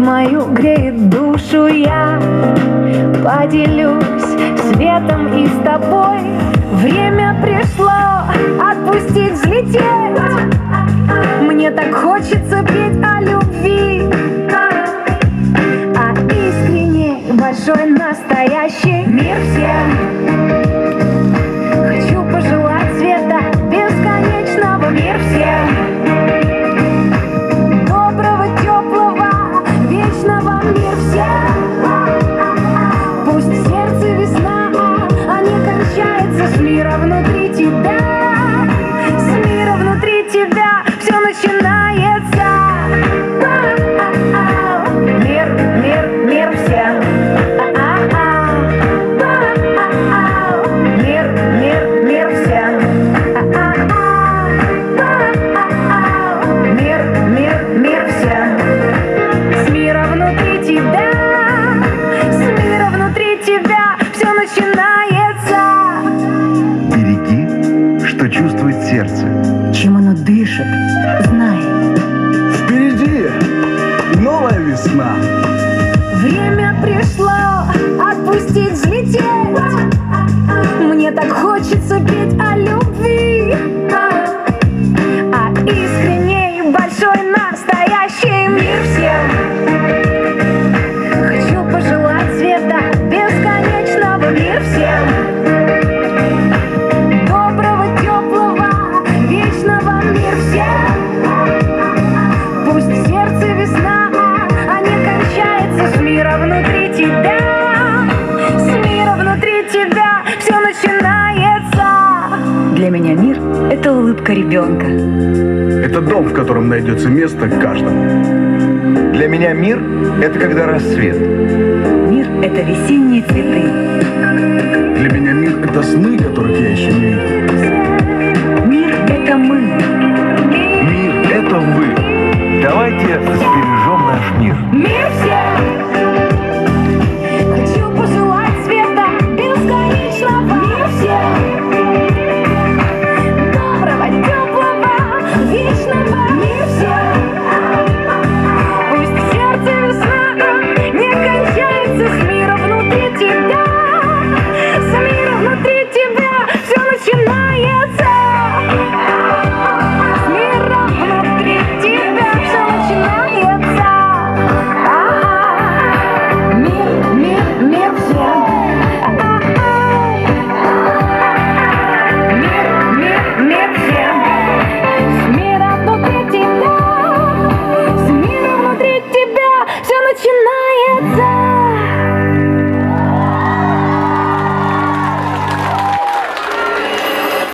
мою греет душу я. Поделюсь светом и с тобой. Время пришло отпустить взлететь мира внутри. улыбка ребенка. Это дом, в котором найдется место каждому. Для меня мир – это когда рассвет. Мир – это весенние цветы. Для меня мир – это сны, которых я еще не видел. Мир – это мы. Мир – это вы. Давайте сбережем наш мир. Мир всех! yes.